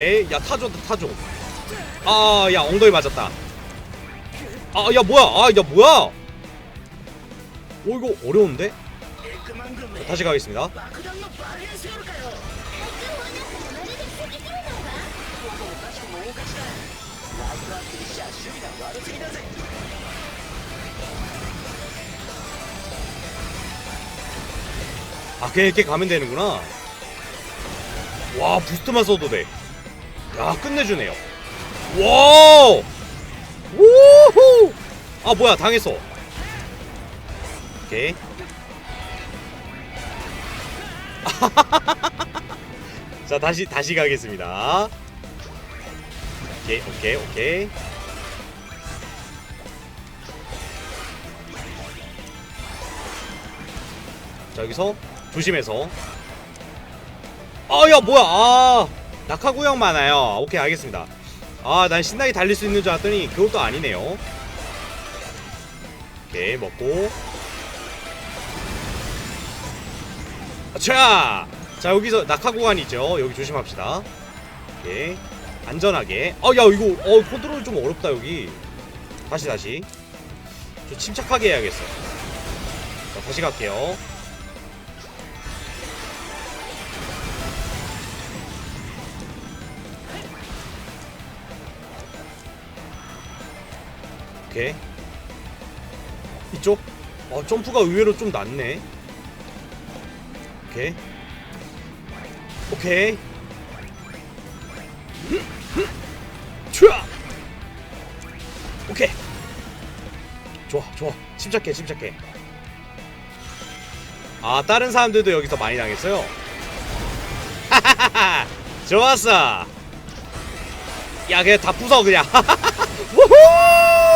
에이 야 타줘 타줘 아 야 엉덩이 맞았다. 아 야 뭐야? 아 야 뭐야? 어 이거 어려운데? 다시 가겠습니다. 아 그냥 이렇게 가면 되는구나. 와 부스트만 써도 돼. 야 끝내주네요. 와 우후! 아 뭐야 당했어. 오케이. 자 다시 다시 가겠습니다. 오케이 오케이 오케이. 자 여기서 조심해서. 아야 뭐야 아 낙하구역 많아요. 오케이 알겠습니다. 아 난 신나게 달릴 수 있는 줄 알았더니 그것도 아니네요. 오케이 먹고. 자, 자 여기서 낙하 구간 있죠. 여기 조심합시다. 오케이. 안전하게. 아야 이거 어 컨트롤 좀 어렵다 여기. 다시 다시. 좀 침착하게 해야겠어. 자 다시 갈게요 오케이 이쪽? 어 점프가 의외로 좀 낮네. 오케이. 오케이. 촤 오케이. 좋아 좋아. 침착해 침착해. 아 다른 사람들도 여기서 많이 당했어요. 좋았어. 야 그냥 다 부숴 그냥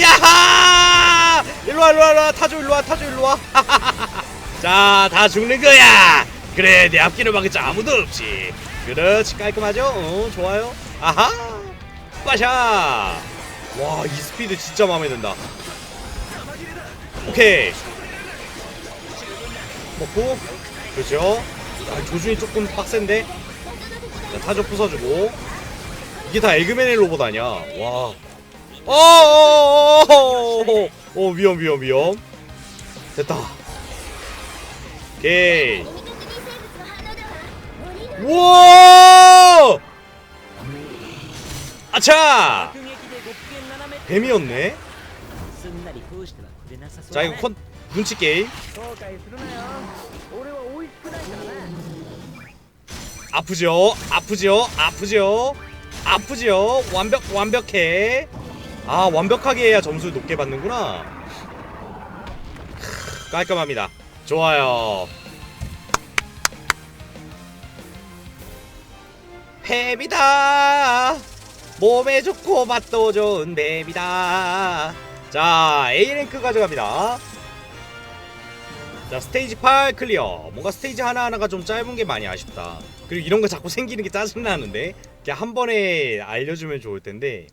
야하! 일로와 일로와 일로와. 타조 일로와 타조 일로와. 자 다 죽는 거야. 그래 내 앞길을 막을 자 아무도 없지. 그렇지 깔끔하죠? 어 좋아요. 아하! 빠샤! 와 이 스피드 진짜 마음에 든다. 오케이. 먹고. 그렇죠? 아, 조준이 조금 빡센데? 자, 타조 부숴주고. 이게 다 에그맨의 로봇 아니야. 와 어어어어어 어, 위험 위험 위험. 됐다. 오케이. 우와! 아차! 뱀이었네. 자 이거 컨 눈치 게임. 아프죠? 아프죠? 아프죠? 아프죠? 완벽 완벽해. 아 완벽하게 해야 점수를 높게 받는구나. 크, 깔끔합니다. 좋아요. 뱀이다. 몸에 좋고 맛도 좋은 뱀이다. 자 A랭크 가져갑니다. 자 스테이지 8 클리어. 뭔가 스테이지 하나하나가 좀 짧은 게 많이 아쉽다. 그리고 이런 거 자꾸 생기는 게 짜증나는데 그냥 한 번에 알려주면 좋을 텐데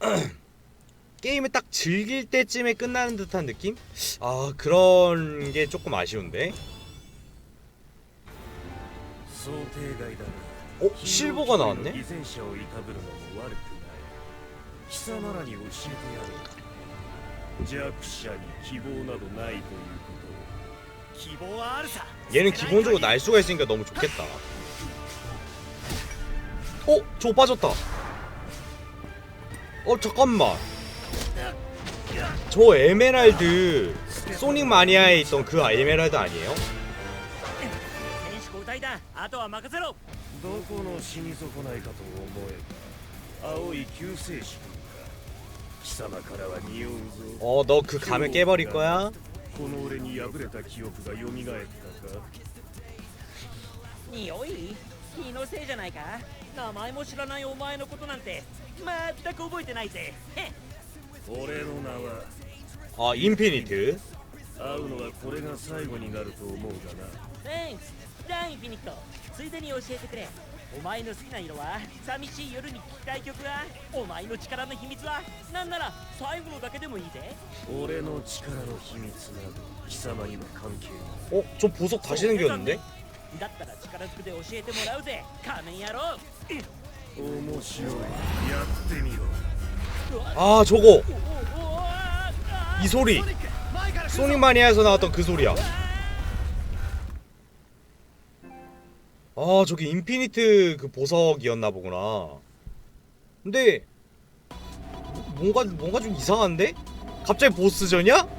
게임을 딱 즐길 때쯤에 끝나는 듯한 느낌? 아 그런 게 조금 아쉬운데 어? 실버가 나왔네? 얘는 기본적으로 날 수가 있으니까 너무 좋겠다 어? 저 빠졌다 어 잠깐만. 저 에메랄드 소닉 마니아에 있던 그 에메랄드 아니에요? 어 너 그 감을 깨버릴 거야? この俺に敗れた記憶が蘇ったか匂い気のせいじゃないか名前も知らないお前のことなんて全く覚えてないぜへっ俺の名は 아 인피니트 会うのはこれが最後になると思うがな Thanks じゃあインフィニットついでに教えてくれお前の好きな色は寂しい夜に聴きたい曲はお前の力の秘密はなんなら最後のだけでもいいぜ俺の力の秘密など貴様には関係ない 어? 저 보석 다시 생겼는데? だったら力ずくで教えてもらうぜ仮面野郎面白いやってみろ 아 저거 おおおああ 이 소리 소닉 마니아에서 나왔던 그 소리야 아 저게 인피니트 그 보석이었나 보구나 근데 뭔가 뭔가 좀 이상한데? 갑자기 보스전이야?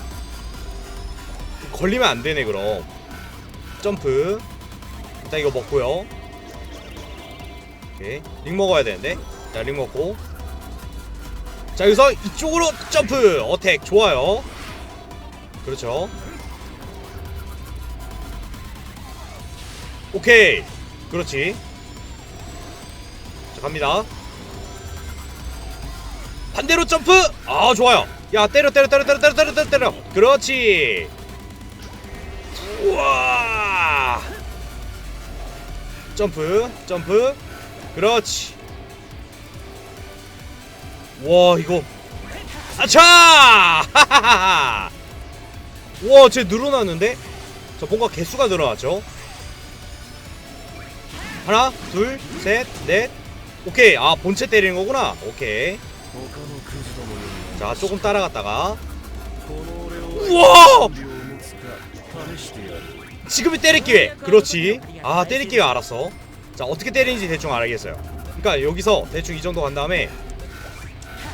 걸리면 안 되네 그럼. 점프. 일단 이거 먹고요. 오케이. 링 먹어야 되는데. 자 링 먹고. 자 여기서 이쪽으로 점프. 어택. 좋아요. 그렇죠. 오케이. 그렇지. 자 갑니다. 반대로 점프. 아 좋아요. 야 때려 때려 때려 때려 때려 때려 때려. 그렇지. 우와! 점프, 점프. 그렇지. 와, 이거. 아차! 우와, 쟤 늘어났는데? 저 뭔가 개수가 늘어났죠? 하나, 둘, 셋, 넷. 오케이. 아, 본체 때리는 거구나. 오케이. 자, 조금 따라갔다가. 우와! 지금이 때릴 기회. 그렇지. 아 때릴 기회 알았어. 자 어떻게 때리는지 대충 알겠어요. 그러니까 여기서 대충 이 정도 간 다음에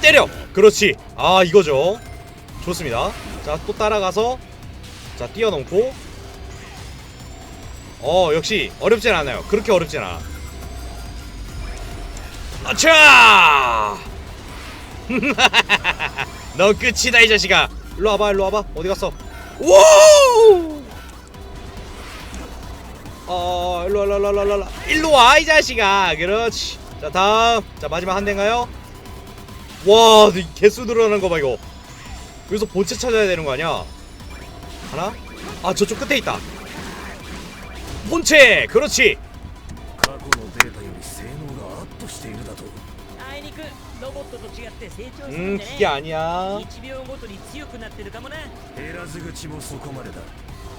때려. 그렇지. 아 이거죠. 좋습니다. 자 또 따라가서 자 뛰어넘고. 어 역시 어렵진 않아요. 그렇게 어렵진 않아. 아차! 너 끝이다 이 자식아. 일로 와봐 일로 와봐. 어디 갔어 우어 일로 와 일로 와 일로 와 일로 와 일로 와. 이 자식아. 그렇지. 자 다음. 자 마지막 한 대인가요? 와이 개수 늘어나는 거 봐 이거. 여기서 본체 찾아야 되는 거 아니야? 하나? 아 저쪽 끝에 있다. 본체! 그렇지 トと違って成長する 음 んで 그게 ね 아니야 1秒ごとに強くなってるかもな減らず口もそこまでだ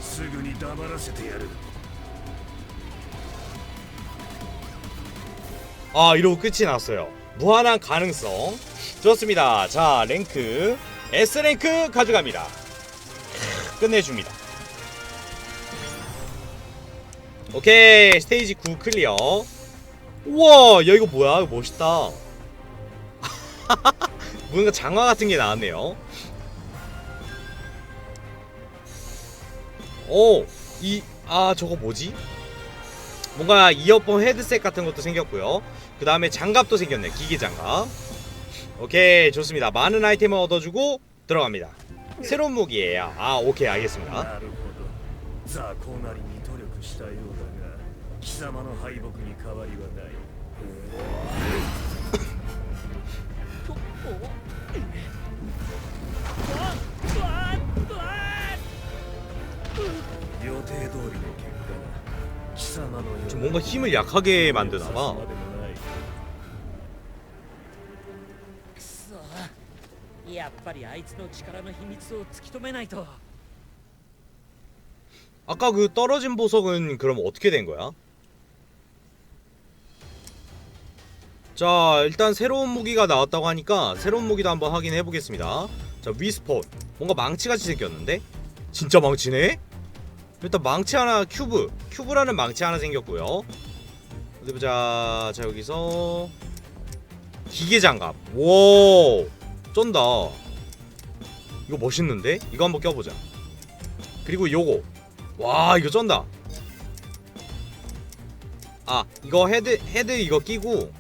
すぐに黙らせてやる 아 이러고 끝이 났어요 무한한 가능성 좋습니다 자 랭크 S랭크 가져갑니다 크, 끝내줍니다 오케이 스테이지 9 클리어 우와 야 이거 뭐야 이거 멋있다 뭔가 장화 같은 게 나왔네요 오이아 저거 뭐지 뭔가 이어폰 헤드셋 같은 것도 생겼고요. 그 다음에 장갑도 생겼네. 기계 장갑. 오케이 좋습니다. 많은 아이템을 얻어주고 들어갑니다. 새로운 무기예요. 아 오케이 알겠습니다. なるほど雑魚なりに努力したようだが貴様の敗北に変わりはない 予定通りの結果だ貴様のような 좀 뭔가 힘을 약하게 만드나봐. までもないくそやっぱりあいつの力の秘密を突き止めないと 아까 그 떨어진 보석은 그럼 어떻게 된 거야? 자 일단 새로운 무기가 나왔다고 하니까 새로운 무기도 한번 확인해 보겠습니다. 자 위스폰 뭔가 망치같이 생겼는데 진짜 망치네? 일단 망치 하나 큐브. 큐브라는 망치 하나 생겼고요. 어디 보자. 자 여기서 기계 장갑. 오 쩐다. 이거 멋있는데? 이거 한번 껴보자. 그리고 요거. 와 이거 쩐다. 아 이거 헤드 헤드 이거 끼고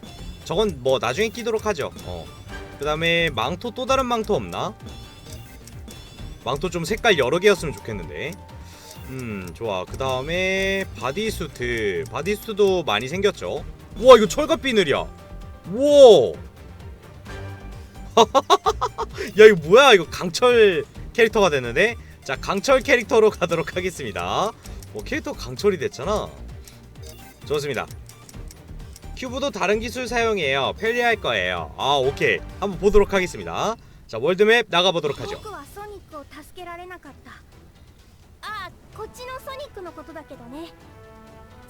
저건 뭐 나중에 끼도록 하죠. 어그 다음에 망토 또 다른 망토 없나? 망토 좀 색깔 여러 개였으면 좋겠는데 음 좋아. 그 다음에 바디수트. 바디수트도 많이 생겼죠? 우와 이거 철갑 비늘이야. 우와. 야 이거 뭐야? 이거 강철 캐릭터가 됐는데? 자 강철 캐릭터로 가도록 하겠습니다. 뭐 캐릭터 강철이 됐잖아. 좋습니다. 큐브도 다른 기술 사용해요. 편리할 거예요. 아 오케이. 한번 보도록 하겠습니다. 자 월드맵 나가보도록 하죠 こっちのソニックのことだけどね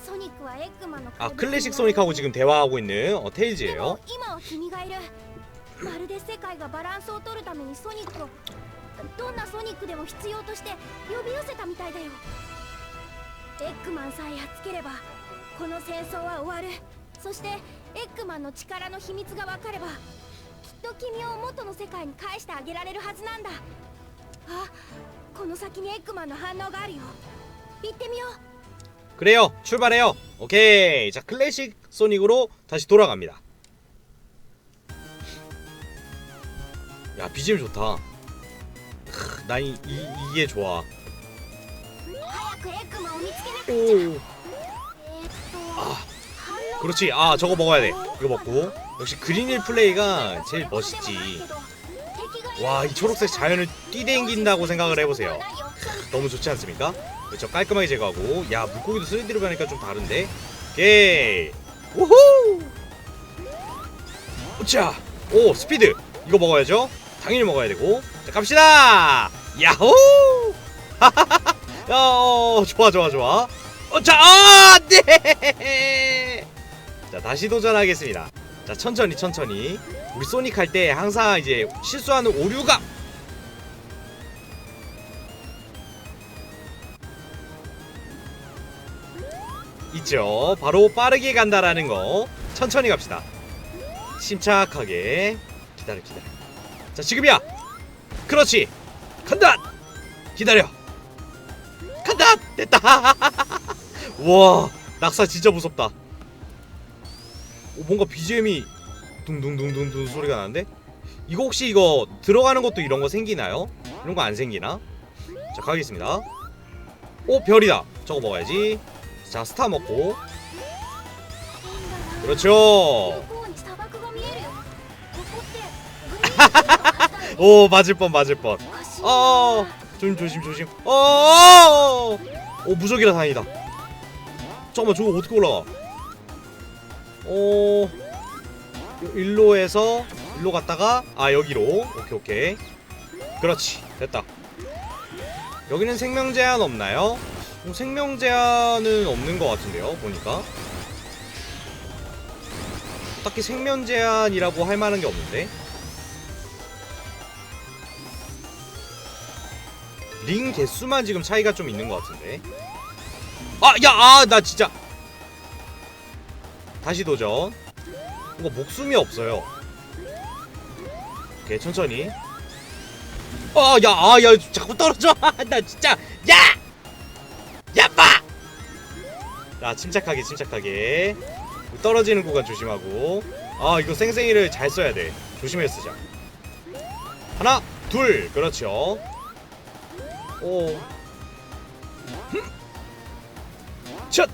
ソニックはエッグマンの 아 클래식 소닉하고 지금 대화하고 있는 어, でも 테일즈예요 今は君がいるまるで世界がバランスを取るためにソニックをどんなソニックでも必要として呼び寄せたみたいだよエッグマンさえやっつければこの戦争は終わるそしてエッグマンの力の秘密が分かればきっと君を元の世界に返してあげられるはずなんだあ この先にエッグマンの反応があるよ行ってみよう 그래요 출발해요 오케이 자 클래식 소닉으로 다시 돌아갑니다 야 BGM 좋다 크, 난 이, 이, 이게 좋아 早くエッグマンを見つけなく 오 えーっと 아 反応 그렇지 아 저거 먹어야 돼 이거 먹고 역시 그린일 플레이가 제일 멋있지 와 이 초록색 자연을 뛰댕긴다고 생각을 해보세요. 너무 좋지 않습니까? 그렇죠. 깔끔하게 제거하고. 야 물고기도 3D로 가니까 좀 다른데? 오케이. 우후! 자, 오 스피드. 이거 먹어야죠? 당연히 먹어야 되고. 자 갑시다! 야호! 야 어, 좋아 좋아 좋아. 어자 아, 네. 자 다시 도전하겠습니다 자 천천히 천천히 우리 소닉 할 때 항상 이제 실수하는 오류가 있죠. 바로 빠르게 간다라는 거. 천천히 갑시다. 침착하게. 기다려, 기다려. 자, 지금이야. 그렇지. 간다. 기다려. 간다. 됐다. 와, 낙사 진짜 무섭다. 어, 뭔가 BGM이 둥둥둥둥둥 소리가 나는데? 이거 혹시 이거 들어가는 것도 이런 거 생기나요? 이런 거 안 생기나? 자 가겠습니다. 오 별이다. 저거 먹어야지. 자 스타 먹고. 그렇죠. 오 맞을 뻔 맞을 뻔. 어, 조심 조심 조심. 어, 어, 어. 무적이라 다행이다. 잠깐만 저거 어떻게 올라가? 어, 일로에서 일로 갔다가 아 여기로 오케이 오케이. 그렇지 됐다. 여기는 생명 제한 없나요? 어, 생명 제한은 없는 것 같은데요 보니까. 딱히 생명 제한이라고 할 만한 게 없는데. 링 개수만 지금 차이가 좀 있는 것 같은데. 아, 야, 아, 나 진짜. 다시 도전. 이거 목숨이 없어요. 오케이, 천천히. 아, 야, 아, 야, 자꾸 떨어져. 나 진짜. 야! 야, 빠! 자, 침착하게, 침착하게. 떨어지는 구간 조심하고. 아, 이거 생생이를 잘 써야 돼. 조심해서 쓰자. 하나, 둘, 그렇죠. 오. 첫.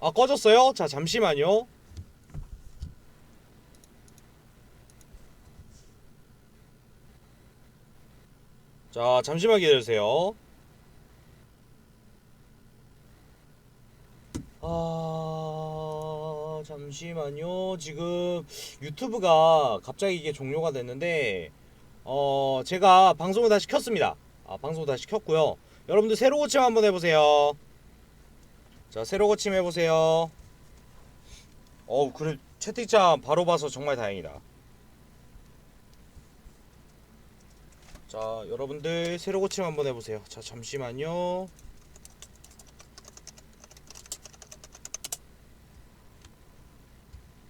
아 꺼졌어요? 자 잠시만요. 자 잠시만 기다려주세요. 아 잠시만요. 지금 유튜브가 갑자기 이게 종료가 됐는데 어 제가 방송을 다시 켰습니다. 아 방송 다시 켰고요. 여러분들 새로 고침 한번 해보세요. 자 새로 고침 해보세요. 어우 그래 채팅창 바로 봐서 정말 다행이다. 자 여러분들 새로 고침 한번 해보세요. 자 잠시만요.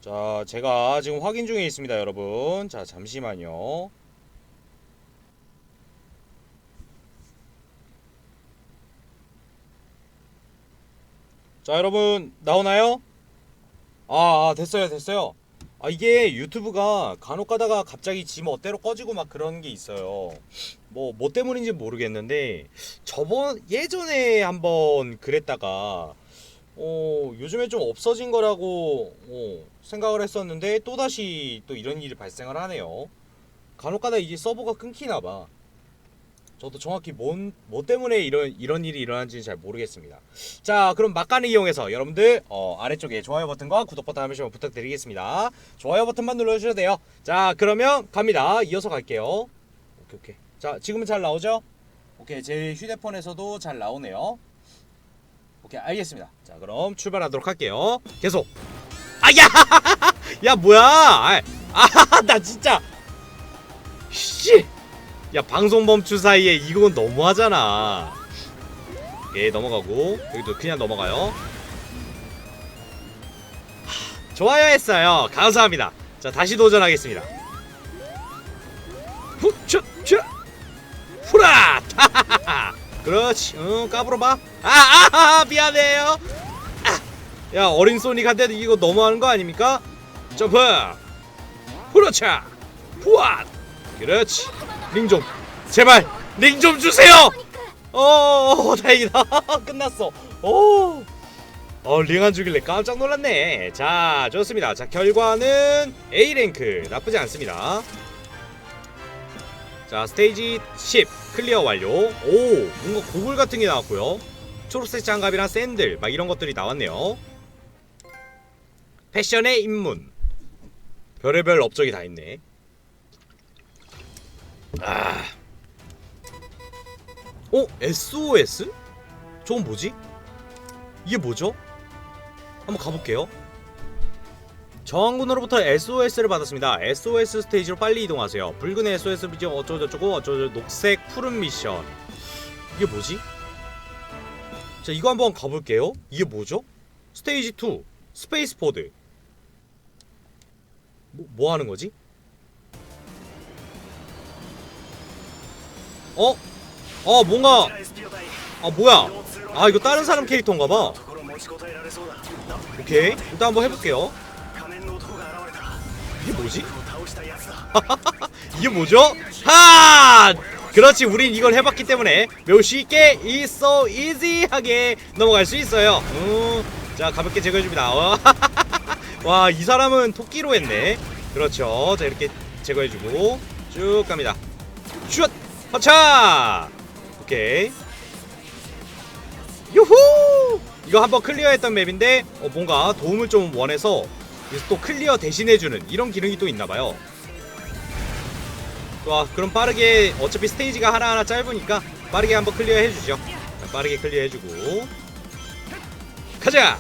자 제가 지금 확인 중에 있습니다 여러분. 자 잠시만요. 자 여러분 나오나요? 아, 아 됐어요 됐어요 아 이게 유튜브가 간혹 가다가 갑자기 지 멋대로 꺼지고 막 그런 게 있어요. 뭐 뭐 때문인지 모르겠는데 저번 예전에 한번 그랬다가 어 요즘에 좀 없어진 거라고 어, 생각을 했었는데 또 다시 또 이런 일이 발생을 하네요. 간혹 가다 이게 서버가 끊기나 봐. 저도 정확히 뭔, 뭐 때문에 이런 이런 일이 일어난지는 잘 모르겠습니다. 자, 그럼 막간을 이용해서 여러분들 어, 아래쪽에 좋아요 버튼과 구독 버튼 한 번씩 부탁드리겠습니다. 좋아요 버튼만 눌러주셔도 돼요. 자, 그러면 갑니다. 이어서 갈게요. 오케이, 오케이. 자, 지금은 잘 나오죠? 오케이, 제 휴대폰에서도 잘 나오네요. 오케이, 알겠습니다. 자, 그럼 출발하도록 할게요. 계속. 아, 야, 야, 뭐야? 아, 아, 나 진짜. 씨. 야 방송 멈춘 사이에 이건 너무하잖아. 오케이 넘어가고. 여기도 그냥 넘어가요. 하, 좋아요 했어요. 감사합니다. 자 다시 도전하겠습니다. 후추추 후라! 그렇지. 응 까불어봐. 아아 아, 미안해요. 아, 야 어린 소닉한테도 이거 너무하는 거 아닙니까? 점프! 후라차! 후앗 그렇지 링 좀 제발 링 좀 주세요 어, 어 다행이다 끝났어 오 어, 링 안 주길래 깜짝 놀랐네. 자, 좋습니다. 자, 결과는 A랭크. 나쁘지 않습니다. 자, 스테이지 10 클리어 완료. 오, 뭔가 고글 같은 게 나왔고요. 초록색 장갑이랑 샌들, 막 이런 것들이 나왔네요. 패션의 입문. 별의별 업적이 다 있네. 아. 어? SOS? 저건 뭐지? 이게 뭐죠? 한번 가볼게요. 저항군으로부터 SOS를 받았습니다. SOS 스테이지로 빨리 이동하세요. 붉은 SOS 미션 어쩌고저쩌고 어쩌고 녹색 푸른 미션. 이게 뭐지? 자 이거 한번 가볼게요. 이게 뭐죠? 스테이지 2 스페이스 포드. 뭐, 뭐 하는 거지? 어? 어 뭔가 아 뭐야 아 이거 다른 사람 캐릭터인가봐 오케이 일단 한번 해볼게요 이게 뭐지? 이게 뭐죠? 하! 그렇지 우린 이걸 해봤기 때문에 매우 쉽게 있어 so 이지하게 넘어갈 수 있어요 음, 자 가볍게 제거해줍니다 와 이 사람은 토끼로 했네 그렇죠 자 이렇게 제거해주고 쭉 갑니다 슛! 허차! 오케이 유후! 이거 한번 클리어했던 맵인데 어, 뭔가 도움을 좀 원해서 또 클리어 대신해주는 이런 기능이 또 있나봐요 좋아 그럼 빠르게 어차피 스테이지가 하나하나 짧으니까 빠르게 한번 클리어 해주죠 자, 빠르게 클리어 해주고 가자